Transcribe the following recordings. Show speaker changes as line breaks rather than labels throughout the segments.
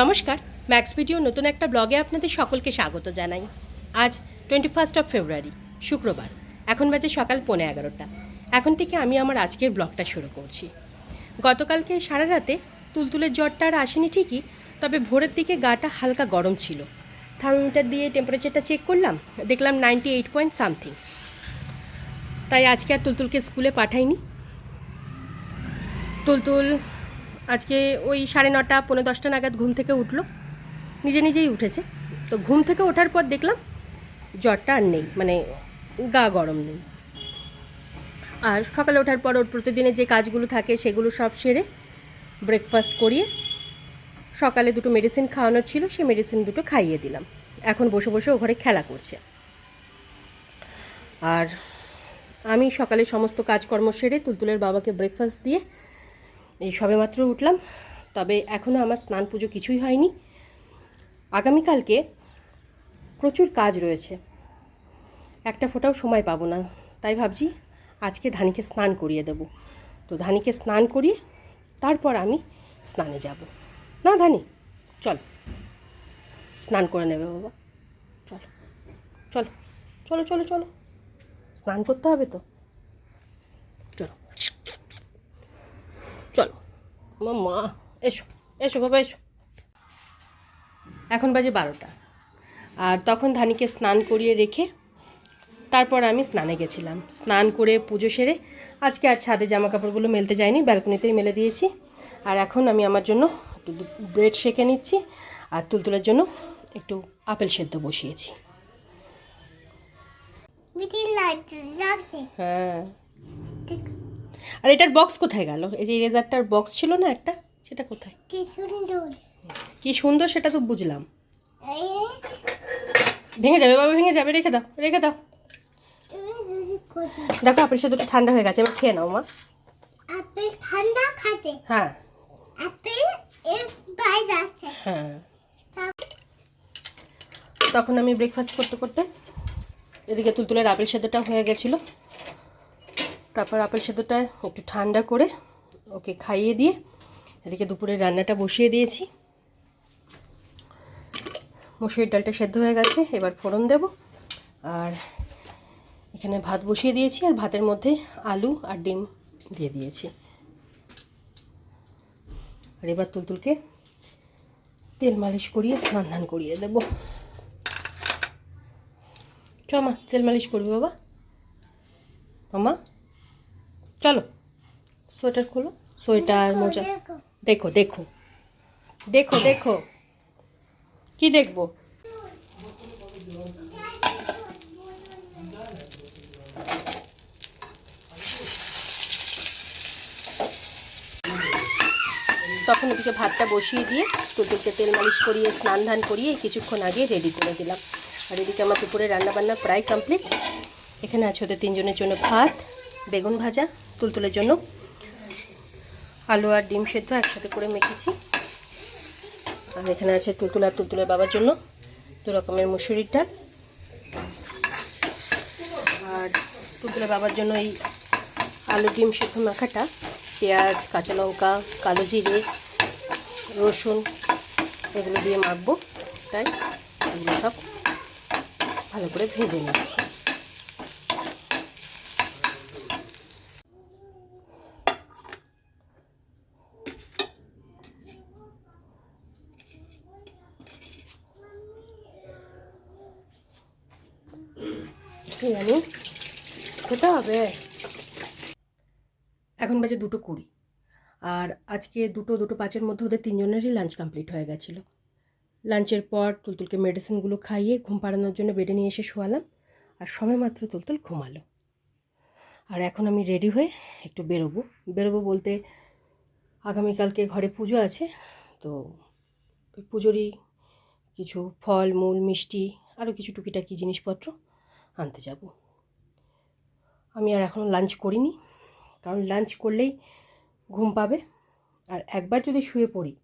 নমস্কার max video নতুন একটা ব্লগে আপনাদের সকলকে স্বাগত জানাই। আজ টোয়েন্টি ফার্স্ট অফ ফেব্রুয়ারি শুক্রবার। এখন বাজে সকাল পৌনে এগারোটা। এখন থেকে আমি আমার আজকের ব্লগটা শুরু করছি। গতকালকে সারা রাতে তুলতুলের জ্বরটা আর আসেনি ঠিকই, তবে ভোরের দিকে গাটা হালকা গরম ছিল। থার্মোমিটার দিয়ে টেম্পারেচারটা চেক করলাম, দেখলাম নাইনটি এইট পয়েন্ট সামথিং তাই আজকে আর তুলতুলকে স্কুলে পাঠাইনি। তুলতুল আজকে ওই সাড়ে নটা পনেরো দশটা নাগাদ ঘুম থেকে উঠল। নিজে নিজেই উঠেছে। তো ঘুম থেকে ওঠার পর দেখলাম জ্বরটা আর নেই মানে গা গরম নেই। আর সকালে ওঠার পর ওর প্রতিদিনের যে কাজগুলো থাকে সেগুলো সব সেরে ব্রেকফাস্ট করিয়ে সকালে দুটো মেডিসিন খাওয়ানোর ছিল সে মেডিসিন দুটো খাইয়ে দিলাম। এখন বসে বসে ও ঘরে খেলা করছে। আর আমি সকালে সমস্ত কাজকর্ম সেরে তুলতুলের বাবাকে ব্রেকফাস্ট দিয়ে এই সবেমাত্র উঠলাম, তবে এখনও আমার স্নান পুজো কিছুই হয়নি। আগামীকালকে প্রচুর কাজ রয়েছে, একটা ফোটাও সময় পাবো না। তাই ভাবছি আজকে ধানিকে স্নান করিয়ে দেব। তো ধানিকে স্নান করিয়ে তারপর আমি স্নানে যাব। না ধানি, চল। স্নান করে নেবে বাবা। চলো। চলো। চলো চলো চলো। স্নান করতে হবে তো চলো চলো। মা এসো এসো বাবা এসো। এখন বাজে বারোটা। আর তখন ধানিকে স্নান করিয়ে রেখে তারপর আমি স্নানে গেছিলাম। স্নান করে পুজো সেরে আজকে আর ছাদে জামা কাপড়গুলো মেলতে যাইনি ব্যালকনিতেই মেলে দিয়েছি। আর এখন আমি আমার জন্য একটু ব্রেড সেঁকে নিচ্ছি আর তুলতুলের জন্য একটু আপেল সেদ্ধ বসিয়েছি। হ্যাঁ। আর এটার বক্স কোথায় গেল? এই যে রেজারটার বক্স ছিল না একটা? সেটা কোথায়?
কি সুন্দর।
কি সুন্দর সেটা তো বুঝলাম। ভেঙে যাবে বাবা ভেঙে যাবে রেখে দাও রেখে দাও। দেখো আপেল সেদ্ধটা ঠান্ডা হয়ে গেছে এবার খেয়ে নাও মা।
আপেল ঠান্ডা খাতে।
হ্যাঁ।
আপেল এর বাইরে আছে।
হ্যাঁ। তখন আমি ব্রেকফাস্ট করতে করতে এদিকে তুলতুলের আপেল সেদ্ধটা হয়ে গেছিল। তারপর আপেল সেদ্ধটা একটু ঠান্ডা করে ওকে খাইয়ে দিয়ে এদিকে দুপুরে রান্নাটা বসিয়ে দিয়েছি। মুসুরির ডালটা সেদ্ধ হয়ে গেছে, এবার ফোড়ন দেব। আর এখানে ভাত বসিয়ে দিয়েছি আর ভাতের মধ্যে আলু আর ডিম দিয়ে দিয়েছি। আর এবার তুলতুলকে তেল মালিশ করিয়ে স্নান ধান করিয়ে দেবো। চ মা, তেল মালিশ করবি বাবা? মামা? চলো সোয়েটার খোলো সোয়েটার মোজা।
দেখো।
দেখো দেখো। দেখো কি দেখব? তখন ওদিকে ভাতটা বসিয়ে দিয়ে টুটুলকে তেল মালিশ করিয়ে স্নান ধান করিয়ে কিছুক্ষণ আগে রেডি করে দিলাম। আর এদিকে আমার দুপুরে রান্নাবান্না প্রায় কমপ্লিট এখানে আছে ওদের তিনজনের জন্য ভাত বেগুন ভাজা তুলতুলের জন্য আলু আর ডিম সেদ্ধ একসাথে করে মেখেছি। আর এখানে আছে তুলতুল আর তুলতুলের বাবার জন্য দু রকমের মুসুরির ডাল। আর তুলতুলের বাবার জন্য এই আলু ডিম সেদ্ধ মাখাটা পেঁয়াজ, কাঁচা লঙ্কা, কালো জিরে, রসুন এগুলো দিয়ে মাখবো। তাই সব ভালো করে ভেজে নিচ্ছি। কি জানি? খেতে হবে? এখন বাজে দুটো কুড়ি। আর আজকে দুটো দুটো পাঁচের মধ্যে ওদের তিনজনেরই লাঞ্চ কমপ্লিট হয়ে গেছিল। লাঞ্চের পর তুলতুলকে মেডিসিনগুলো খাইয়ে ঘুম পাড়ানোর জন্য বেডে নিয়ে এসে শোয়ালাম। আর সময় মাত্র তুলতুল ঘুমালো। আর এখন আমি রেডি হয়ে একটু বেরোবো। বেরোবো বলতে আগামীকালকে ঘরে পুজো আছে, তো পুজোরই কিছু ফল, মূল, মিষ্টি আরও কিছু টুকিটাকি জিনিসপত্র আনতে যাব। আমি আর এখনও লাঞ্চ করিনি, কারণ লাঞ্চ করলেই ঘুম পাবে। আর একবার যদি শুয়ে পড়ি,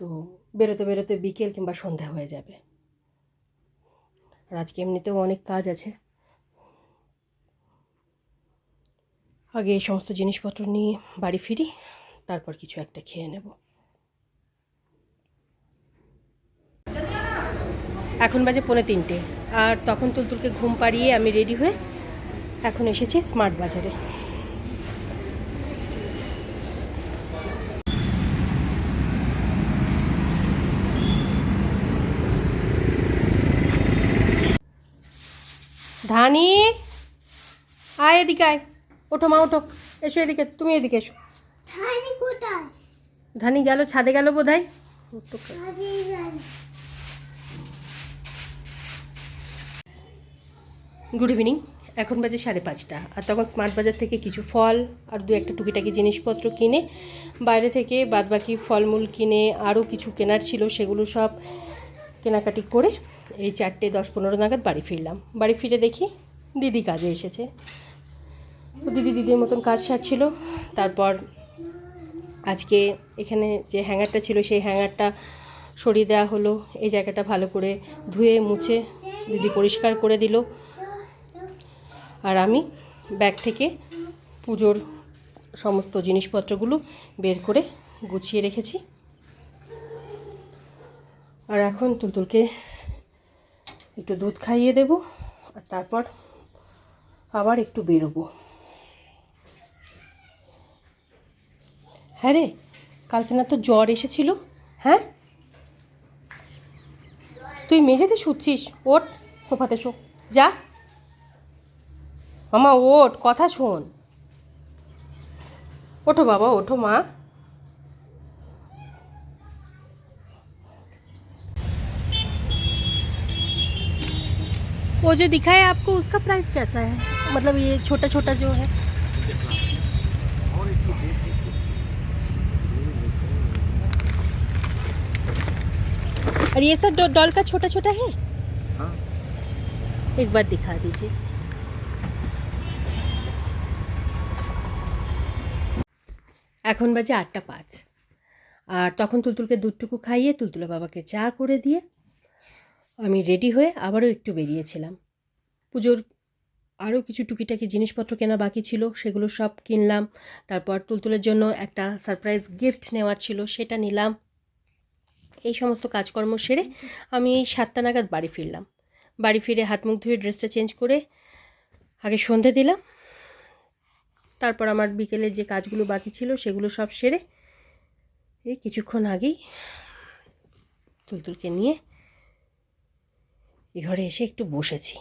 তো বেরোতে বেরোতে বিকেল কিংবা সন্ধ্যা হয়ে যাবে। আর আজকে এমনিতেও অনেক কাজ আছে। আগে এই সমস্ত জিনিসপত্র নিয়ে বাড়ি ফিরি, তারপর কিছু একটা খেয়ে নেব। এখন বাজে পৌনে তিনটে। আর তখন তুলতুলকে ঘুম পাড়িয়ে আমি রেডি হয়ে এখন এসেছি স্মার্ট বাজারে। ধানি আয় এদিকে আয়। ওঠো মা ওঠো। এসো এদিকে তুমি এদিকে এসো।
ধানি কোথায়?
ধানি গেল ছাদে গেল বোধ হয়
ধানি জানি
গুড ইভিনিং এখন বাজে সাড়ে পাঁচটা। আর তখন স্মার্ট বাজার থেকে কিছু ফল আর দু একটা টুকিটাকি জিনিসপত্র কিনে, বাইরে থেকে বাদবাকি ফলমূল কিনে, আরও কিছু কেনার ছিল, সেগুলো সব কেনাকাটি করে এই চারটে দশ পনেরো নাগাদ বাড়ি ফিরলাম। বাড়ি ফিরে দেখি দিদি কাজে এসেছে। দিদি দিদির মতন কাজ সারছিল। তারপর আজকে এখানে যে হ্যাঙ্গারটা ছিল, সেই হ্যাঙ্গারটা সরিয়ে দেওয়া হলো। এই জায়গাটা ভালো করে ধুয়ে, মুছে দিদি পরিষ্কার করে দিল। আর আমি ব্যাগ থেকে পুজোর সমস্ত জিনিসপত্রগুলো বের করে গুছিয়ে রেখেছি। আর এখন তুলতুলকে একটু দুধ খাইয়ে দেব, আর তারপর আবার একটু বেরোবো। হ্যাঁ রে, কালকে না তো জ্বর এসেছিল হ্যাঁ? তুই মেঝেতে শুচ্ছিস, ওঠ, সোফাতে শো, যা। মামা ওঠ কথা শোন ওঠো বাবা ওঠো মা वो जो दिखा है आपको उसका प्राइस कैसा है मतलब ये छोटा छोटा जो है और ये सब डॉ- डॉल का छोटा छोटा है
हाँ
एक बार दिखा दीजिए এখন বাজে আটটা পাঁচ। আর তখন তুলতুলকে দুধটুকু খাইয়ে তুলতুলা বাবাকে চা করে দিয়ে আমি রেডি হয়ে আবারও একটু বেরিয়েছিলাম। পুজোর আরও কিছু টুকিটাকি জিনিসপত্র কেনা বাকি ছিল, সেগুলো সব কিনলাম। তারপর তুলতুলের জন্য একটা সারপ্রাইজ গিফট নেওয়ার ছিল, সেটা নিলাম। এই সমস্ত কাজকর্ম সেরে আমি এই সাতটা নাগাদ বাড়ি ফিরলাম। বাড়ি ফিরে হাত মুখ ধুয়ে ড্রেসটা চেঞ্জ করে আগে সন্ধে দিলাম তারপর আমার বিকেলে যে কাজগুলো বাকি ছিল সেগুলো সব সেরে এই কিছুক্ষণ আগেই তুলতুলকে নিয়ে এ ঘরে এসে একটু বসেছি।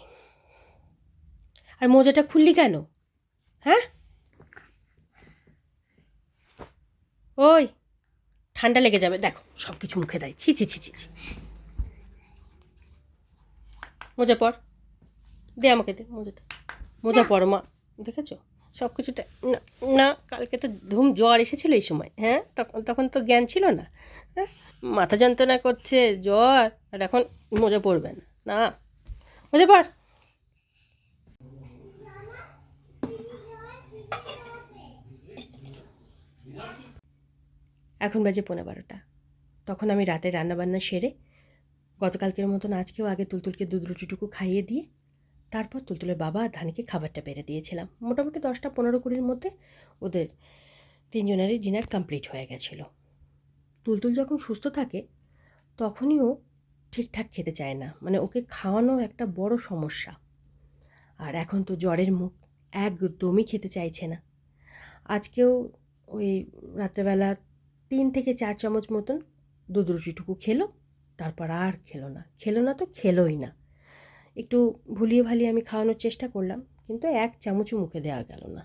আর মোজাটা খুললি কেন? হ্যাঁ? ওই ঠান্ডা লেগে যাবে। দেখো সব কিছু মুখে দেয়। ছি ছি ছি ছি ছি। মোজা পর। দে আমাকে দে মোজাটা। মোজা পর মা। দেখেছ? সব কিছুটা না, কালকে তো ধুম জ্বর এসেছিল এই সময় হ্যাঁ? তখন তখন তো জ্ঞান ছিল না হ্যাঁ? মাথা যন্ত্রণা করছে, জ্বর, আর এখন মোজা পড়বে না না? মোজা পর এখন বাজে পনেরো বারোটা, তখন আমি রাতে রান্নাবান্না সেরে গতকালকের মতন আজকেও আগে তুলতুলকে দুধ রুটিটুকু খাইয়ে দিয়ে তারপর তুলতুলের বাবা আর ধানিকে খাবারটা বেড়ে দিয়েছিলাম। মোটামুটি দশটা পনেরো কুড়ির মধ্যে ওদের তিনজনেরই ডিনার কমপ্লিট হয়ে গেছিল। তুলতুল যখন সুস্থ থাকে, তখনই ও ঠিকঠাক খেতে চায় না। মানে ওকে খাওয়ানো একটা বড় সমস্যা। আর এখন তো জ্বরের মুখ একদমই খেতে চাইছে না। আজকেও ওই রাত্রেবেলা তিন থেকে চার চামচ মতন দুধ রুটিটুকু খেলো, তারপর আর খেলো না। খেলো না তো খেলোই না। একটু ভুলিয়ে ভালিয়ে আমি খাওয়ানোর চেষ্টা করলাম, কিন্তু এক চামচও মুখে দেওয়া গেল না।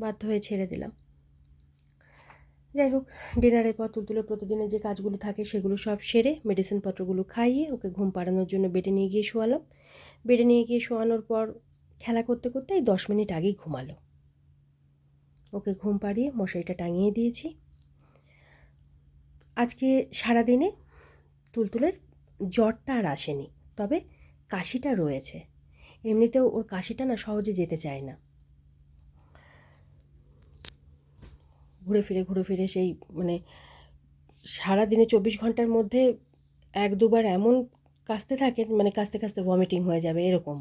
বাধ্য হয়ে ছেড়ে দিলাম। যাই হোক, ডিনারের পর তুলতুলে প্রতিদিনের যে কাজগুলো থাকে সেগুলো সব সেরে মেডিসিন পত্রগুলো খাইয়ে ওকে ঘুম পাড়ানোর জন্য বেডে নিয়ে গিয়ে শোয়ালাম। বেডে নিয়ে গিয়ে শোয়ানোর পর খেলা করতে করতে এই দশ মিনিট আগেই ঘুমালো। ওকে ঘুম পাড়িয়ে মশারিটা টাঙিয়ে দিয়েছি। আজকে সারাদিনে তুলতুলের জ্বরটা আর আসেনি। তবে কাশিটা রয়েছে। এমনিতেও ওর কাশিটা না সহজে যেতে চায় না। ঘুরে ফিরে ঘুরে ফিরে সেই মানে সারাদিনে চব্বিশ ঘণ্টার মধ্যে এক দুবার এমন কাশতে থাকে মানে কাশতে কাশতে ভমিটিং হয়ে যাবে, এরকম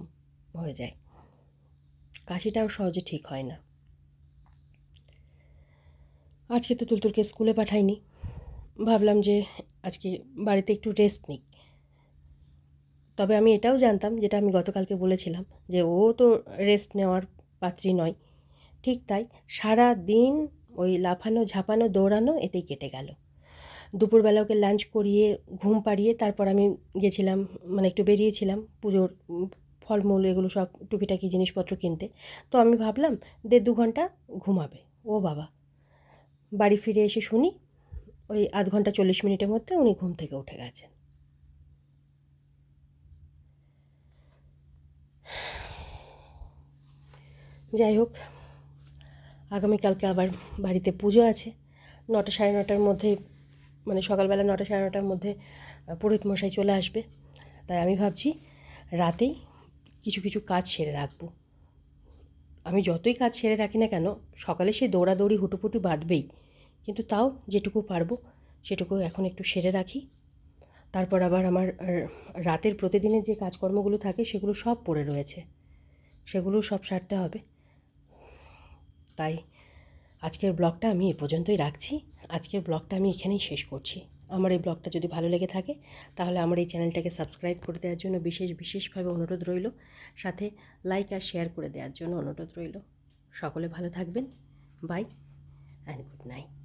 হয়ে যায়। কাশিটাও সহজে ঠিক হয় না। আজকে তো তুলতুলকে স্কুলে পাঠাইনি। ভাবলাম যে আজকে বাড়িতে একটু রেস্ট নিই তবে আমি এটাও জানতাম, যেটা আমি গতকালকে বলেছিলাম, যে ও তো রেস্ট নেওয়ার পাত্রী নয়। ঠিক তাই সারা দিন ওই লাফানো, ঝাঁপানো, দৌড়ানো এতেই কেটে গেল। দুপুরবেলা ওকে লাঞ্চ করিয়ে, ঘুম পাড়িয়ে তারপর আমি গেছিলাম মানে একটু বেরিয়েছিলাম পুজোর ফলমূল এগুলো সব টুকিটাকি জিনিসপত্র কিনতে। তো আমি ভাবলাম, দেড় দু ঘণ্টা ঘুমাবে। ও বাবা। বাড়ি ফিরে এসে শুনি, ওই আধ ঘণ্টা চল্লিশ মিনিটের মধ্যে উনি ঘুম থেকে উঠে গেছেন। যাই হোক আগামীকালকে আবার বাড়িতে পুজো আছে। নটা সাড়ে নটার মধ্যে মানে সকালবেলা নটা সাড়ে নটার মধ্যে পুরোহিত মশাই চলে আসবে। তাই আমি ভাবছি, রাতেই কিছু কিছু কাজ সেরে রাখব। আমি যতই কাজ সেরে রাখি না কেন, সকালে সে দৌড়াদৌড়ি, হুটোপুটি বাঁধবেই। কিন্তু তাও যেটুকু পারব, সেটুকু এখন একটু সেরে রাখি। তারপর আবার আমার রাতের প্রতিদিনের যে কাজকর্মগুলো থাকে সেগুলো সব পড়ে রয়েছে। সেগুলো সব সারতে হবে। তাই আজকের ব্লগটা আমি এ পর্যন্তই রাখছি। আজকের ব্লগটা আমি এখানেই শেষ করছি। আমার এই ব্লগটা যদি ভালো লেগে থাকে, তাহলে আমার এই চ্যানেলটাকে সাবস্ক্রাইব করে দেওয়ার জন্য বিশেষ, বিশেষভাবে অনুরোধ রইল। সাথে লাইক আর শেয়ার করে দেওয়ার জন্য অনুরোধ রইল। সকলে ভালো থাকবেন। By and good night